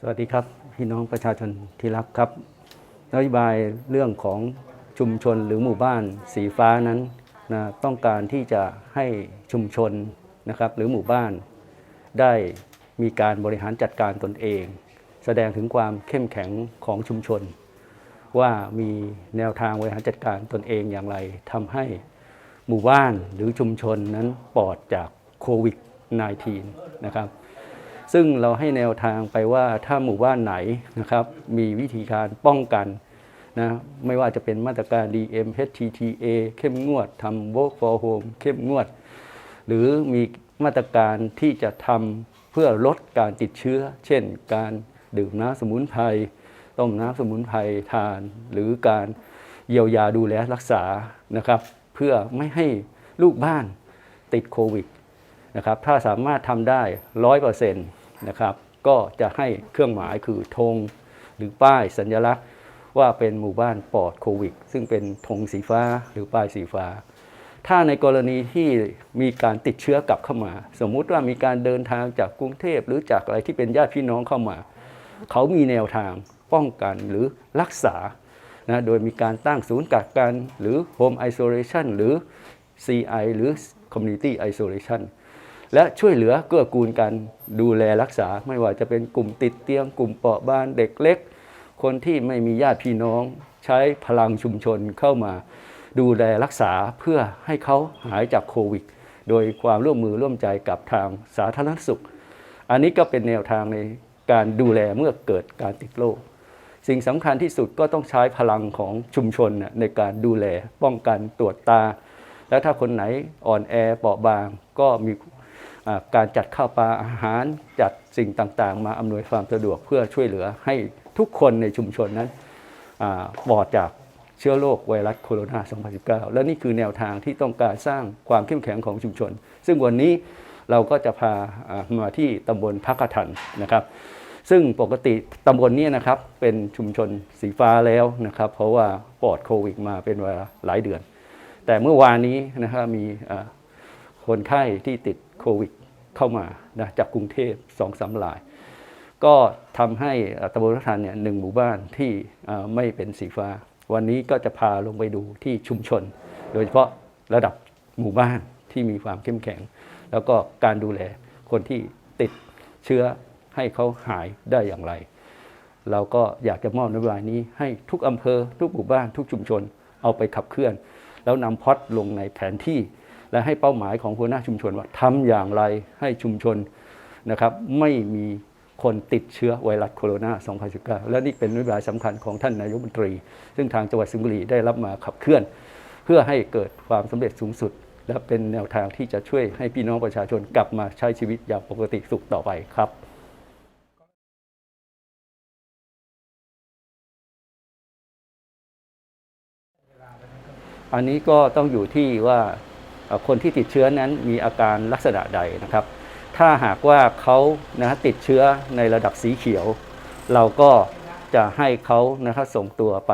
สวัสดีครับ พี่น้องประชาชนที่รักครับนโยบายเรื่องของชุมชนหรือหมู่บ้านสีฟ้านั้นนะต้องการที่จะให้ชุมชนนะครับหรือหมู่บ้าน ได้มีการบริหารจัดการตนเอง แสดงถึงความเข้มแข็งของชุมชน ว่ามีแนวทางบริหารจัดการตนเองอย่างไรทำให้หมู่บ้านหรือชุมชนนั้นปลอดจากโควิด -19 นะครับ ซึ่งเราให้แนวทางไปว่าถ้าหมู่บ้านไหนนะครับมีวิธีการป้องกันนะไม่ว่าจะเป็นมาตรการ DM HTTA เข้มงวดทำ work for home เข้มงวด หรือมีมาตรการที่จะทำเพื่อลดการติดเชื้อ เช่น การดื่มน้ำสมุนไพรต้มน้ำสมุนไพรทาน หรือการเยียวยาดูแลรักษานะครับ เพื่อไม่ให้ลูกบ้านติดโควิดนะครับถ้าสามารถทำได้ร้อยเปอร์เซ็นต์ นะครับ ก็จะให้เครื่องหมายคือธงหรือป้ายสัญลักษณ์ ว่าเป็นหมู่บ้านปลอดโควิด ซึ่งเป็นธงสีฟ้าหรือป้ายสีฟ้า ถ้าในกรณีที่มีการติดเชื้อกลับเข้ามา สมมุติว่ามีการเดินทางจากกรุงเทพหรือจากอะไรที่เป็นญาติพี่น้องเข้ามา เขามีแนวทางป้องกันหรือรักษานะโดยมีการตั้งศูนย์กักกันหรือ Home Isolation หรือ CI หรือ Community Isolation และช่วยเหลือเกื้อกูลกันดูแลรักษา ไม่ว่าจะเป็นกลุ่มติดเตียง กลุ่มเปราะบางเด็กเล็ก คนที่ไม่มีญาติพี่น้อง ใช้พลังชุมชนเข้ามา ดูแลรักษาเพื่อให้เขาหายจากโควิด โดยความร่วมมือร่วมใจกับทางสาธารณสุข อันนี้ก็เป็นแนวทางในการดูแลเมื่อเกิดการติดโรคสิ่งสำคัญที่สุดก็ต้องใช้พลังของชุมชนในการดูแลป้องกันตรวจตา แล้วถ้าคนไหนอ่อนแอเปราะบางก็มี การจัดข้าวปลาอาหารจัดสิ่งต่างๆ มาอำนวยความสะดวกเพื่อช่วยเหลือให้ทุกคนในชุมชนนั้นปลอดจากเชื้อโรคไวรัสโคโรนา 2019 และนี่คือแนวทางที่ต้องการสร้างความเข้มแข็งของชุมชน ซึ่งวันนี้เราก็จะพามาที่ตำบลพักกทันนะครับ ซึ่งปกติตำบลนี้นะครับเป็นชุมชนสีฟ้าแล้วนะครับ เพราะว่าปลอดโควิดมาเป็นเวลาหลายเดือน แต่เมื่อวานนี้นะครับมีคนไข้ที่ติด โควิดเข้ามานะจากกรุงเทพสองสามราย ก็ทำให้ตำบลรัฐานเนี่ยหนึ่งหมู่บ้านที่ไม่เป็นสีฟ้า วันนี้ก็จะพาลงไปดูที่ชุมชน โดยเฉพาะระดับหมู่บ้านที่มีความเข้มแข็ง แล้วก็การดูแลคนที่ติดเชื้อให้เขาหายได้อย่างไร เราก็อยากจะมอบนโยบายนี้ให้ทุกอำเภอ ทุกหมู่บ้าน ทุกชุมชนเอาไปขับเคลื่อน แล้วนำพอดลงในแผนที่ และให้เป้าหมายของหัวหน้าชุมชนว่าทำอย่างไรให้ชุมชนนะครับไม่มีคนติดเชื้อไวรัสโคโรนา 2019 และนี่เป็นนโยบายสำคัญของท่านนายกบัญตรี ซึ่งทางจังหวัดสิงห์บุรีได้รับมาขับเคลื่อน เพื่อให้เกิดความสำเร็จสูงสุด และเป็นแนวทางที่จะช่วยให้พี่น้องประชาชนกลับมาใช้ชีวิตอย่างปกติสุขต่อไปครับอันนี้ก็ต้องอยู่ที่ว่า คนที่ติดเชื้อนั้นมีอาการลักษณะใดนะครับ ถ้าหากว่าเขานะติดเชื้อในระดับสีเขียว เราก็จะให้เขานะครับส่งตัวไป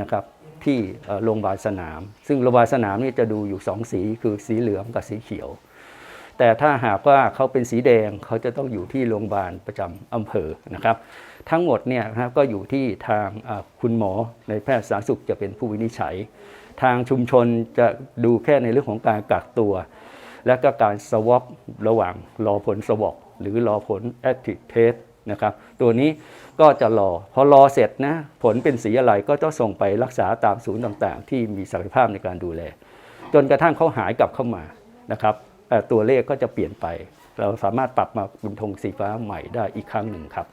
นะครับที่โรงพยาบาลสนาม ซึ่งโรงพยาบาลสนามนี่จะดูอยู่สองสีคือสีเหลืองกับสีเขียว แต่ถ้าหากว่าเขาเป็นสีแดงเขาจะต้องอยู่ที่โรงพยาบาลประจำอำเภอนะครับ ทั้งหมดเนี่ยนะครับก็อยู่ที่ทางคุณหมอในแพทย์สาธารณสุขจะเป็นผู้วินิจฉัย ทางชุมชนจะดูแค่ในเรื่องของการกักตัว และก็การสวอประหว่างรอผลสวอปหรือรอผล active test นะครับตัวนี้ก็จะรอ พอรอเสร็จนะผลเป็นสีอะไรก็จะส่งไปรักษาตามศูนย์ต่างๆ ที่มีศักยภาพในการดูแล จนกระทั่งเขาหายกลับเข้ามานะครับ ตัวเลขก็จะเปลี่ยนไป เราสามารถปรับมาเป็นธงสีฟ้าใหม่ได้อีกครั้งหนึ่งครับ